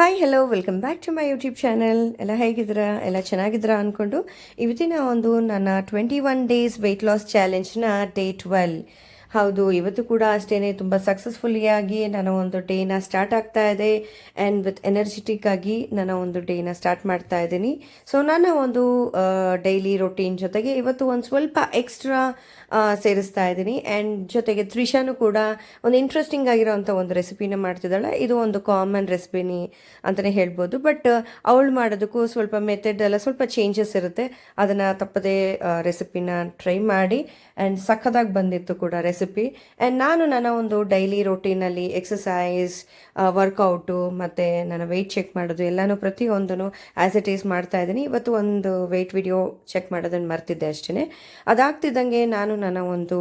Hi hello welcome back to my YouTube channel ಎಲ್ಲ ಹೇಗಿದ್ದೀರಾ ಎಲ್ಲ ಚೆನ್ನಾಗಿದ್ದೀರಾ ಅಂದ್ಕೊಂಡು ಇವತ್ತಿನ ಒಂದು ನನ್ನ twenty one days weight loss ಚಾಲೆಂಜ್ನ day twelve ಹೌದು, ಇವತ್ತು ಕೂಡ ಅಷ್ಟೇ ತುಂಬ ಸಕ್ಸಸ್ಫುಲ್ಲಿಯಾಗಿ ನನ್ನ ಒಂದು ಡೇನ ಸ್ಟಾರ್ಟ್ ಆಗ್ತಾ ಇದೆ. ಆ್ಯಂಡ್ ವಿತ್ ಎನರ್ಜೆಟಿಕ್ ಆಗಿ ನನ್ನ ಒಂದು ಡೇನ ಸ್ಟಾರ್ಟ್ ಮಾಡ್ತಾ ಇದ್ದೀನಿ. ಸೊ ನನ್ನ ಒಂದು ಡೈಲಿ ರೊಟೀನ್ ಜೊತೆಗೆ ಇವತ್ತು ಒಂದು ಸ್ವಲ್ಪ ಎಕ್ಸ್ಟ್ರಾ ಸೇರಿಸ್ತಾ ಇದ್ದೀನಿ. ಆ್ಯಂಡ್ ಜೊತೆಗೆ ತ್ರಿಷಾನು ಕೂಡ ಒಂದು ಇಂಟ್ರೆಸ್ಟಿಂಗ್ ಆಗಿರೋಂಥ ಒಂದು ರೆಸಿಪಿನ ಮಾಡ್ತಿದ್ದಾಳೆ. ಇದು ಒಂದು ಕಾಮನ್ ರೆಸಿಪಿನಿ ಅಂತಲೇ ಹೇಳ್ಬೋದು. ಬಟ್ ಅವಳು ಮಾಡೋದಕ್ಕೂ ಸ್ವಲ್ಪ ಮೆಥಡ್ ಎಲ್ಲ ಸ್ವಲ್ಪ ಚೇಂಜಸ್ ಇರುತ್ತೆ. ಅದನ್ನು ತಪ್ಪದೇ ರೆಸಿಪಿನ ಟ್ರೈ ಮಾಡಿ. ಆ್ಯಂಡ್ ಸಖತ್ತಾಗಿ ಬಂದಿತ್ತು ಕೂಡ ರೆಸಿಪಿ ಆ್ಯಂಡ್ ನಾನು ನನ್ನ ಒಂದು ಡೈಲಿ ರೊಟೀನಲ್ಲಿ ಎಕ್ಸಸೈಸ್ ವರ್ಕೌಟು ಮತ್ತು ನನ್ನ ವೆಯ್ಟ್ ಚೆಕ್ ಮಾಡೋದು ಎಲ್ಲನೂ ಪ್ರತಿಯೊಂದನ್ನು ಆ್ಯಸ್ ಇಟ್ ಈಸ್ ಮಾಡ್ತಾ ಇದ್ದೀನಿ. ಇವತ್ತು ಒಂದು ವೆಯ್ಟ್ ವಿಡಿಯೋ ಚೆಕ್ ಮಾಡೋದನ್ನು ಮರ್ತಿದ್ದೆ ಅಷ್ಟೇ ಅದಾಗ್ತಿದ್ದಂಗೆ ನಾನು ನನ್ನ ಒಂದು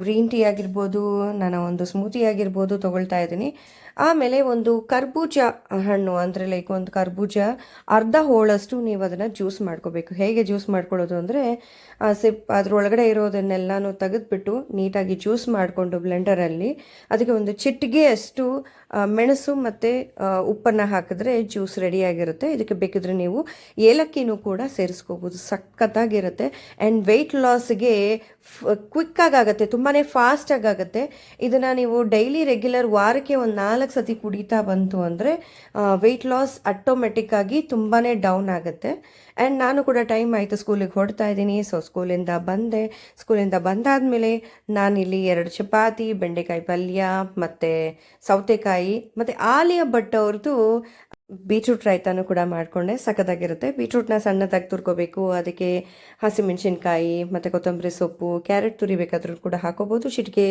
ಗ್ರೀನ್ ಟೀ ಆಗಿರ್ಬೋದು, ನನ್ನ ಒಂದು ಸ್ಮೂತಿ ಆಗಿರ್ಬೋದು ತೊಗೊಳ್ತಾ ಇದ್ದೀನಿ. ಆಮೇಲೆ ಒಂದು ಕರ್ಬೂಜ ಹಣ್ಣು ಅಂದರೆ ಲೈಕ್ ಒಂದು ಕರ್ಬೂಜ ಅರ್ಧ ಹೋಳಷ್ಟು ನೀವು ಅದನ್ನು ಜ್ಯೂಸ್ ಮಾಡ್ಕೋಬೇಕು. ಹೇಗೆ ಜ್ಯೂಸ್ ಮಾಡ್ಕೊಳ್ಳೋದು ಅಂದರೆ ಸಿಪ್ ಅದರೊಳಗಡೆ ಇರೋದನ್ನೆಲ್ಲನೂ ತೆಗೆದುಬಿಟ್ಟು ನೀಟಾಗಿ ಜ್ಯೂಸ್ ಮಾಡಿಕೊಂಡು ಬ್ಲೆಂಡರಲ್ಲಿ ಅದಕ್ಕೆ ಒಂದು ಚಿಟಿಗೆಯಷ್ಟು ಆ, ಮೆಣಸು ಮತ್ತು ಉಪ್ಪನ್ನು ಹಾಕಿದ್ರೆ ಜ್ಯೂಸ್ ರೆಡಿಯಾಗಿರುತ್ತೆ ಇದಕ್ಕೆ ಬೇಕಿದ್ರೆ ನೀವು ಏಲಕ್ಕಿನೂ ಕೂಡ ಸೇರಿಸ್ಕೋಬೋದು. ಸಖತ್ತಾಗಿರುತ್ತೆ. ಆ್ಯಂಡ್ ವೆಯ್ಟ್ ಲಾಸ್ಗೆ ಕ್ವಿಕ್ಕಾಗುತ್ತೆ ತುಂಬಾ ಫಾಸ್ಟಾಗಿ ಆಗುತ್ತೆ. ಇದನ್ನು ನೀವು ಡೈಲಿ ರೆಗ್ಯುಲರ್ ವಾರಕ್ಕೆ ಒಂದು ನಾಲ್ಕು ಸತಿ ಕುಡಿತಾ ಬಂತು ಅಂದರೆ ವೆಯ್ಟ್ ಲಾಸ್ ಆಟೋಮೆಟಿಕ್ ಆಗಿ ತುಂಬಾ ಡೌನ್ ಆಗುತ್ತೆ. ಆ್ಯಂಡ್ ನಾನು ಕೂಡ ಟೈಮ್ ಆಯಿತು ಸ್ಕೂಲಿಗೆ ಹೊಡ್ತಾ ಇದ್ದೀನಿ. ಸೊ ಸ್ಕೂಲಿಂದ ಬಂದೆ. ಸ್ಕೂಲಿಂದ ಬಂದಾದಮೇಲೆ ನಾನಿಲ್ಲಿ ಎರಡು ಚಪಾತಿ, ಬೆಂಡೆಕಾಯಿ ಪಲ್ಯ, ಮತ್ತು ಸೌತೆಕಾಯಿ, ಮತ್ತು ಆಲಿಯ ಭಟ್ ಅವ್ರದ್ದು ಬೀಟ್ರೂಟ್ ರಾಯ್ತಾನು ಕೂಡ ಮಾಡಿಕೊಂಡೆ, ಸಖತ್ತಾಗಿರುತ್ತೆ. ಬೀಟ್ರೂಟ್ನ ಸಣ್ಣದಾಗಿ ತುರ್ಕೋಬೇಕು, ಅದಕ್ಕೆ ಹಸಿಮೆಣಸಿನ್ಕಾಯಿ ಮತ್ತು ಕೊತ್ತಂಬರಿ ಸೊಪ್ಪು, ಕ್ಯಾರೆಟ್ ತುರಿಬೇಕಾದ್ರೂ ಕೂಡ ಹಾಕೋಬೋದು. ಚಿಟಿಕೆ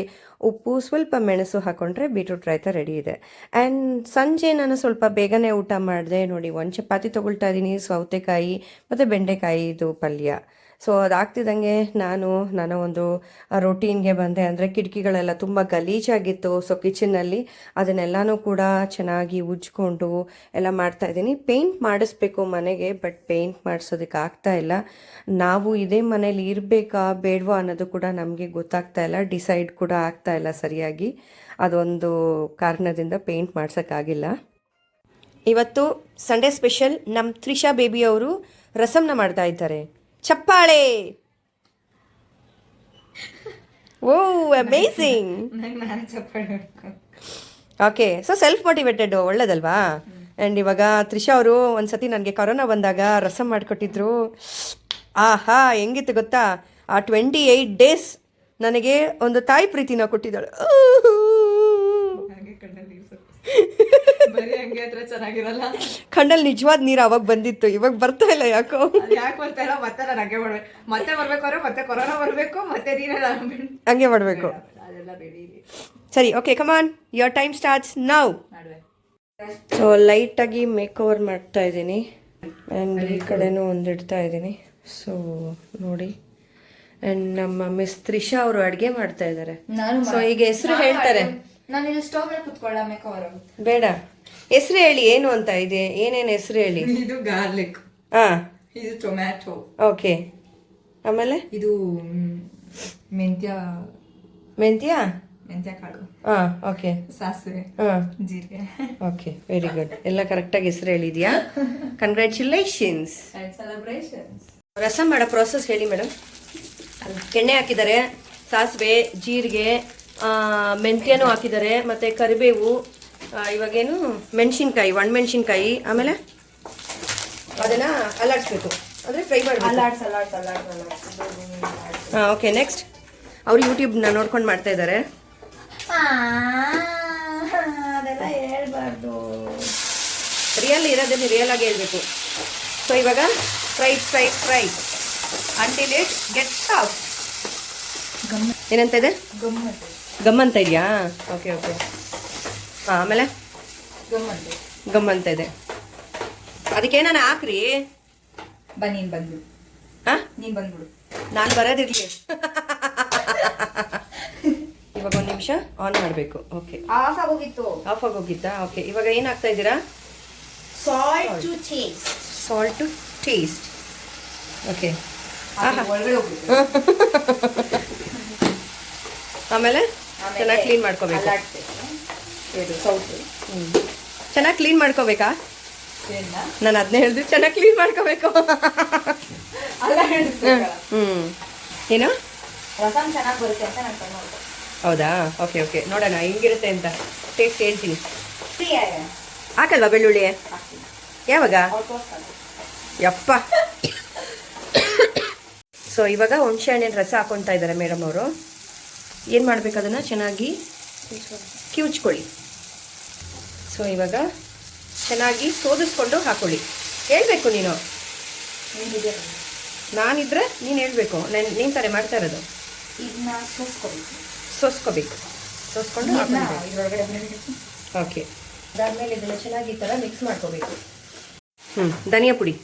ಉಪ್ಪು, ಸ್ವಲ್ಪ ಮೆಣಸು ಹಾಕೊಂಡ್ರೆ ಬೀಟ್ರೂಟ್ ರೈತ ರೆಡಿ ಇದೆ. ಆ್ಯಂಡ್ ಸಂಜೆ ನಾನು ಸ್ವಲ್ಪ ಬೇಗನೆ ಊಟ ಮಾಡಿದೆ, ನೋಡಿ ಒಂದು ಚಪಾತಿ ತೊಗೊಳ್ತಾ ಇದ್ದೀನಿ, ಸೌತೆಕಾಯಿ, ಮತ್ತು ಬೆಂಡೆಕಾಯಿದು ಪಲ್ಯ. ಸೊ ಅದಾಗ್ತಿದ್ದಂಗೆ ನಾನು ನನ್ನ ಒಂದು ರೊಟೀನ್ಗೆ ಬಂದೆ. ಅಂದರೆ ಕಿಟಕಿಗಳೆಲ್ಲ ತುಂಬ ಗಲೀಜಾಗಿತ್ತು. ಸೊ ಕಿಚನ್ನಲ್ಲಿ ಅದನ್ನೆಲ್ಲನೂ ಕೂಡ ಚೆನ್ನಾಗಿ ಉಜ್ಕೊಂಡು ಎಲ್ಲ ಮಾಡ್ತಾ ಇದ್ದೀನಿ. ಪೇಂಟ್ ಮಾಡಿಸ್ಬೇಕು ಮನೆಗೆ ಬಟ್ ಪೇಂಟ್ ಮಾಡಿಸೋದಕ್ಕೆ ಆಗ್ತಾ ಇಲ್ಲ. ನಾವು ಇದೇ ಮನೇಲಿ ಇರಬೇಕಾ, ಬೇಡವಾ ಅನ್ನೋದು ಕೂಡ ನಮಗೆ ಗೊತ್ತಾಗ್ತಾ ಇಲ್ಲ. ಡಿಸೈಡ್ ಕೂಡ ಆಗ್ತಾ ಇಲ್ಲ ಸರಿಯಾಗಿ. ಅದೊಂದು ಕಾರಣದಿಂದ ಪೇಂಟ್ ಮಾಡ್ಸೋಕ್ಕಾಗಿಲ್ಲ. ಇವತ್ತು ಸಂಡೇ ಸ್ಪೆಷಲ್ ನಮ್ಮ ತ್ರಿಷಾ ಬೇಬಿ ಅವರು ರಸಮ್ನ ಮಾಡ್ತಾ ಇದ್ದಾರೆ. ಚಪ್ಪಾಳೆ. ಓ amazing okay so self motivated ಒಳ್ಳೇದಲ್ವಾ? And ಇವಾಗ ತ್ರಿಷಾ ಅವರು ಒಂದ್ಸತಿ ನನಗೆ ಕೊರೋನಾ ಬಂದಾಗ ರಸಮ್ ಮಾಡಿಕೊಟ್ಟಿದ್ರು. ಆಹಾ ಹೆಂಗಿತ್ತು ಗೊತ್ತಾ? ಆ ಟ್ವೆಂಟಿ ಏಯ್ಟ್ ಡೇಸ್ ನನಗೆ ಒಂದು ತಾಯಿ ಪ್ರೀತಿನ ಕೊಟ್ಟಿದ್ದಾಳೆ. ಹಂಗೆ ಹತ್ರ ಚೆನ್ನಾಗಿರಲ್ಲ? ಕಣ್ಣಲ್ಲಿ ನಿಜವಾದ ನೀರು ಅವಾಗ ಬಂದಿತ್ತು ಇವಾಗ ಬರ್ತಾ ಇಲ್ಲ ಯಾಕೋ? ಯಾಕೆ ಬರ್ತಾ ಇಲ್ಲ? ಮತ್ತೆ ನಾನು ಹಂಗೆ ಮಾಡ್ಬೇಕು. ಮತ್ತೆ ಬರ್ಬೇಕಾದ್ರೆ ಮತ್ತೆ ಕೊರೋನಾ ಬರಬೇಕು ಮತ್ತೆ ನೀರೆಲ್ಲ ಹಂಗೆ ಮಾಡಬೇಕು. ಅದೆಲ್ಲ ಬೇಡಿ ಸರಿ okay come on your time starts now so ಲೈಟಾಗಿ ಮೇಕ್ ಓವರ್ ಮಾಡ್ತಾ ಇದ್ದೀನಿ. ಆ್ಯಂಡ್ ಈ ಕಡೆನೂ ಒಂದು ಇಡ್ತಾ ಇದ್ದೀನಿ. ಸೊ ನೋಡಿ. ಆ್ಯಂಡ್ ನಮ್ಮ ಮಿಸ್ ತ್ರಿಷಾ ಅವರು ಅಡುಗೆ ಮಾಡ್ತಾ ಇದ್ದಾರೆ ನಾನು ಸೊ ಈಗ ಹೆಸರು ಹೇಳ್ತಾರೆ. ನಾನು ಇಲ್ಲಿ ಸ್ಟವ್ ಮೇಲೆ ಕುತ್ಕೊಳ್ಳ ಮೇಕವರ್ ಬೇಡ. ಹೆಸರು ಹೇಳಿ ಏನು ಅಂತ ಇದೆ? ಏನೇನು ಹೆಸರು ಹೇಳಿ? ಇದು ಗಾರ್ಲಿಕ್. ಹಾಂ. ಇದು ಟೊಮ್ಯಾಟೊ. ಓಕೆ. ಆಮೇಲೆ? ಇದು ಮೆಂತ್ಯ. ಮೆಂತ್ಯ? ಮೆಂತ್ಯ ಕಾಳು. ಹಾಂ ಓಕೆ. ಸಾಸಿವೆ. ಹಾಂ. ಜೀರಿಗೆ. Okay very good. ಎಲ್ಲ ಕರೆಕ್ಟಾಗಿ ಹೆಸರು ಹೇಳಿದ್ಯಾ? ಕಂಗ್ರ್ಯಾಚುಲೇಷನ್ಸ್ ಸೆಲೆಬ್ರೇಷನ್ಸ್ ರಸಂ ಮಾಡೋ ಪ್ರೋಸೆಸ್ ಹೇಳಿ ಮೇಡಮ್ ಎಣ್ಣೆ ಹಾಕಿದ್ದಾರೆ ಸಾಸಿವೆ ಜೀರಿಗೆ ಮೆಂತ್ಯನೂ ಹಾಕಿದ್ದಾರೆ ಮತ್ತು ಕರಿಬೇವು. ಇವಾಗೇನು ಮೆಣಸಿನ್ಕಾಯಿ ಒಣಮೆಣಸಿನ್ಕಾಯಿ ಆಮೇಲೆ ಅದನ್ನು ಅಲ್ಲಾಡಿಸ್ಬೇಕು. ಅಂದರೆ ಫ್ರೈ ಮಾಡಿ ಹಾಂ ಓಕೆ ನೆಕ್ಸ್ಟ್ ಅವ್ರು ಯೂಟ್ಯೂಬ್ನ ನೋಡ್ಕೊಂಡು ಮಾಡ್ತಾ ಇದ್ದಾರೆ ಅದೆಲ್ಲ ಹೇಳ್ಬಾರ್ದು. ರಿಯಲ್ ಇರೋದನ್ನು ರಿಯಲ್ ಆಗಿ ಹೇಳ್ಬೇಕು. ಸೊ ಇವಾಗ fry fry fry until it get ಏನಂತ ಇದೆ? ಗಮ್ ಗಮ್ ಅಂತ ಇದೆಯಾ? ಓಕೆ ಓಕೆ ಆಮೇಲೆ ಗಮ್ ಅಂತ ಇದೆ. ಅದಕ್ಕೆ ನಾನು ಹಾಕ್ರಿ? ಬನ್ನಿ ಬಂದು ಬಂದ್ಬಿಡು. ಹಾಂ? ನೀನ್ ಬಂದ್ಬಿಡು. ನಾನು ಬರೋದಿರ್ಲಿ. ಇವಾಗ ಒಂದು ನಿಮಿಷ ಆನ್ ಮಾಡಬೇಕು. ಓಕೆ ಆಫ್ ಆಗೋಗಿತ್ತು. ಆಫ್ ಆಗೋಗಿತ್ತಾ? ಓಕೆ ಇವಾಗ ಏನು ಹಾಕ್ತಾ ಇದ್ದೀರಾ? Salt to taste salt to taste okay ಆಮೇಲೆ ಚೆನ್ನಾಗಿ ಕ್ಲೀನ್ ಮಾಡ್ಕೋಬೇಕು. ಇದು ಸೌಟು. ಚೆನ್ನಾಗಿ ಕ್ಲೀನ್ ಮಾಡ್ಕೋಬೇಕಾ? ನಾನು ಅದನ್ನೇ ಹೇಳಿದ್ರು ಚೆನ್ನಾಗಿ ಕ್ಲೀನ್ ಮಾಡ್ಕೋಬೇಕು. ಹ್ಞೂ ಏನು? ಹೌದಾ. ಓಕೆ ಓಕೆ ನೋಡೋಣ ಹೆಂಗಿರುತ್ತೆ ಅಂತ. ಟೇಸ್ಟ್ ಹೇಳ್ತೀನಿ. ಹಾಕಲ್ವಾ ಬೆಳ್ಳುಳ್ಳಿ? ಯಾವಾಗ? ಯಪ್ಪ. ಸೊ ಇವಾಗ ಹುಣಸೆ ಹಣ್ಣಿನ ರಸ ಹಾಕೊತಾ ಇದ್ದಾರೆ ಮೇಡಮ್ ಅವರು. ಏನು ಮಾಡಬೇಕು ಅದನ್ನು? ಚೆನ್ನಾಗಿ ಕಿವುಚ್ಕೊಳ್ಳಿ. ಸೊ ಇವಾಗ ಚೆನ್ನಾಗಿ ಸೋದಿಸ್ಕೊಂಡು ಹಾಕೊಳ್ಳಿ. ಹೇಳಬೇಕು ನೀನು. ನಾನಿದ್ರೆ ನೀನು ಹೇಳಬೇಕು. ನಾನು ನೀನು ತಾನೇ ಮಾಡ್ತಾ ಇರೋದು. ಇದನ್ನ ಸೋಸ್ಕೊಬೇಕು. ಸೋಸ್ಕೋಬೇಕು. ಸೋಸ್ಕೊಂಡು ಓಕೆ ಅದಾದಮೇಲೆ ಇದನ್ನು ಚೆನ್ನಾಗಿ ಈ ಥರ ಮಿಕ್ಸ್ ಮಾಡ್ಕೋಬೇಕು. ಹ್ಞೂ ಧನಿಯಾ ಪುಡಿ.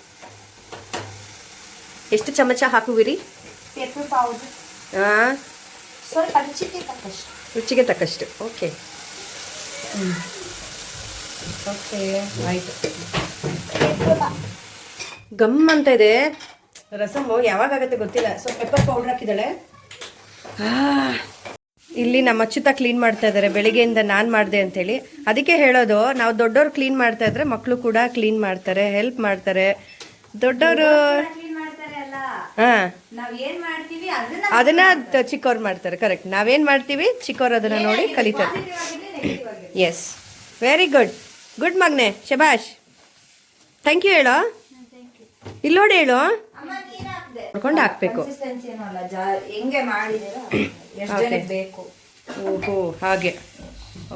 ಎಷ್ಟು ಚಮಚ ಹಾಕುವಿರಿ? ಪೇಪರ್ ಪೌಡರ್ ಹಾಂ ಸ್ವಲ್ಪ ರುಚಿಗೆ ತಕ್ಕಷ್ಟು. ರುಚಿಗೆ ತಕ್ಕಷ್ಟು. ಓಕೆ ಓಕೆ ಆಯಿತು. ಗಮ್ ಅಂತ ಇದೆ. ರಸಮ್ಮು ಯಾವಾಗ ಆಗುತ್ತೆ ಗೊತ್ತಿಲ್ಲ. ಸೊ ಪೆಪ್ಪರ್ ಪೌಡ್ರ್ ಹಾಕಿದ್ದಾಳೆ. ಇಲ್ಲಿ ನಮ್ಮ ಅಚ್ಚುತ ಕ್ಲೀನ್ ಮಾಡ್ತಾ ಇದ್ದಾರೆ. ಬೆಳಿಗ್ಗೆಯಿಂದ ನಾನು ಮಾಡಿದೆ ಅಂತೇಳಿ. ಅದಕ್ಕೆ ಹೇಳೋದು, ನಾವು ದೊಡ್ಡವ್ರು ಕ್ಲೀನ್ ಮಾಡ್ತಾ ಇದ್ರೆ ಮಕ್ಕಳು ಕೂಡ ಕ್ಲೀನ್ ಮಾಡ್ತಾರೆ ಹೆಲ್ಪ್ ಮಾಡ್ತಾರೆ. ದೊಡ್ಡವರು ಕ್ಲೀನ್ ಮಾಡ್ತಾರೆ ಅಲ್ಲ ಹಾಂ ನಾವ್ ಏನ್ ಮಾಡ್ತೀವಿ ಅದನ್ನ ಚಿಕ್ಕವ್ರು ಮಾಡ್ತಾರೆ ಕರೆಕ್ಟ್ ನಾವೇನ್ ಮಾಡ್ತೀವಿ ಚಿಕ್ಕವ್ರು ಅದನ್ನ ನೋಡಿ ಕಲಿತಾರೆ. ಎಸ್ ವೆರಿ ಗುಡ್ ಗುಡ್ ಮಗ್ನೆ. ಶಬಾಷ್. ಥ್ಯಾಂಕ್ ಯು ಹೇಳೋ? ಇಲ್ಲಿ ನೋಡಿ ಹೇಳು? ನೋಡ್ಕೊಂಡು ಹಾಕ್ಬೇಕು. ಓಹೋ ಹಾಗೆ.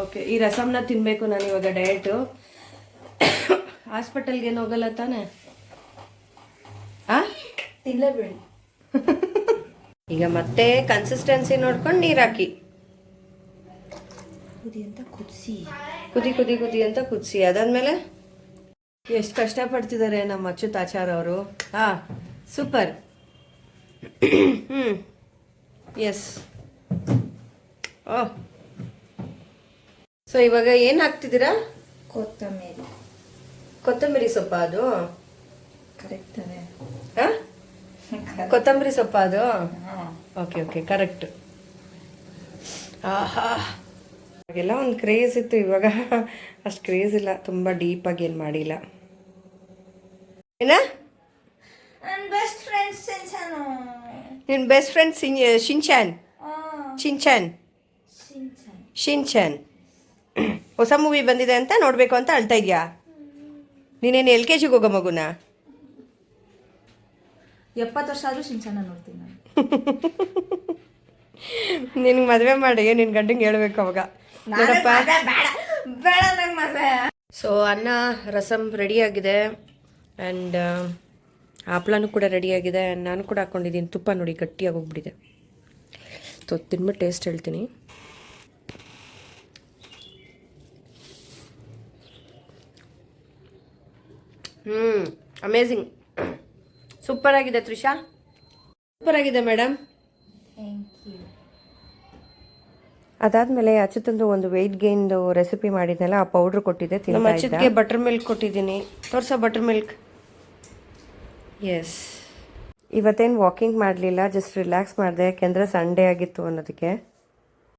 ಓಕೆ ಈ ರಸಮ್ನ ತಿನ್ಬೇಕು ನಾನು ಇವಾಗ ಡಯಟು ಹಾಸ್ಪಿಟಲ್ಗೆ ಏನು ಹೋಗಲ್ಲ ತಾನೆ? ತಿನ್ಲೇಬೇಡಿ ಈಗ ಮತ್ತೆ ಕನ್ಸಿಸ್ಟೆನ್ಸಿ ನೋಡ್ಕೊಂಡು ನೀರು ಹಾಕಿ. ಕುದಿ ಅಂತ ಕುದಿಸಿ. ಕುದಿ ಕುದಿ ಕುದಿ ಅಂತ ಕುದಿಸಿ. ಅದಾದ್ಮೇಲೆ ಎಷ್ಟು ಕಷ್ಟಪಡ್ತಿದ್ದಾರೆ ನಮ್ಮ ಅಚ್ಯುತಾಚಾರ ಅವರು. ಹಾ ಸೂಪರ್. ಹ್ಞೂ ಎಸ್. ಓ. ಸೊ ಇವಾಗ ಏನು ಹಾಕ್ತಿದ್ದೀರಾ? ಕೊತ್ತಂಬರಿ. ಕೊತ್ತಂಬರಿ ಸೊಪ್ಪ ಅದು? ಕರೆಕ್ಟ್ ತಾನೆ. ಹಾ? ಕೊತ್ತಂಬರಿ ಸೊಪ್ಪ ಅದು? ಓಕೆ ಓಕೆ ಕರೆಕ್ಟ್ ಆಹಾ. ಅವಾಗೆಲ್ಲ ಒಂದು ಕ್ರೇಜ್ ಇತ್ತು ಇವಾಗ. ಅಷ್ಟು ಕ್ರೇಜ್ ಇಲ್ಲ ತುಂಬ ಡೀಪಾಗಿ ಏನು ಮಾಡಿಲ್ಲ. ಏನ? ನನ್ನ ಬೆಸ್ಟ್ ಫ್ರೆಂಡ್ ಶಿನ್ಚಾನ್ ಶಿನ್ಚಾನ್ ಶಿನ್ಚಾನ್ ಹೊಸ ಮೂವಿ ಬಂದಿದೆ ಅಂತ ನೋಡಬೇಕು ಅಂತ ಅಳ್ತಾ ಇದೆಯಾ? ನೀನೇನು ಎಲ್ ಕೆ ಜಿಗೆ ಹೋಗೋ ಮಗುನ? ಎಪ್ಪತ್ತು ವರ್ಷ ಆದ್ರೂ ಶಿಂಚನ ನೋಡ್ತೀನಿ ನಾನು. ನಿನ್ಗೆ ಮದುವೆ ಮಾಡಿ ನಿನ್ನ ಗಂಡಂಗೆ ಹೇಳ್ಬೇಕು ಅವಾಗ. ನೋಡಪ್ಪ. ಬೇಡ ಬೇಡ ನಂಗೆ ಮದುವೆ. ಸೊ ಅನ್ನ ರಸಮ್ ರೆಡಿಯಾಗಿದೆ ಆ್ಯಂಡ್ ಹಪ್ಳನೂ ಕೂಡ ರೆಡಿಯಾಗಿದೆ ಆ್ಯಂಡ್ ನಾನು ಕೂಡ ಹಾಕ್ಕೊಂಡಿದ್ದೀನಿ ತುಪ್ಪ ನೋಡಿ ಗಟ್ಟಿಯಾಗಿ ಹೋಗ್ಬಿಟ್ಟಿದೆ. ಸೊ ತಿನ್ಬಿಟ್ಟು ಟೇಸ್ಟ್ ಹೇಳ್ತೀನಿ. ಹ್ಞೂ ಅಮೇಝಿಂಗ್ ಸೂಪರ್ ಆಗಿದೆ ತ್ರಿಷಾ ಸೂಪರ್ ಆಗಿದೆ ಮೇಡಮ್ ಥ್ಯಾಂಕ್ ಯು ಅದಾದ್ಮೇಲೆ ಅಚ್ಚುತಂದು ಒಂದು ವೆಯ್ಟ್ ಗೇನ್ದು ರೆಸಿಪಿ ಮಾಡಿದ್ನಲ್ಲ ಆ ಪೌಡ್ರ್ ಕೊಟ್ಟಿದ್ದೆ ನಮ್ಮ ಅಚ್ಚುತ್ಗೆ ಬಟರ್ ಮಿಲ್ಕ್ ಕೊಟ್ಟಿದ್ದೀನಿ. ತೋರ್ಸ ಬಟರ್ ಮಿಲ್ಕ್ ಎಸ್ ಇವತ್ತೇನು ವಾಕಿಂಗ್ ಮಾಡಲಿಲ್ಲ ಜಸ್ಟ್ ರಿಲ್ಯಾಕ್ಸ್ ಮಾಡಿದೆ ಯಾಕೆಂದರೆ ಸಂಡೇ ಆಗಿತ್ತು ಅನ್ನೋದಕ್ಕೆ.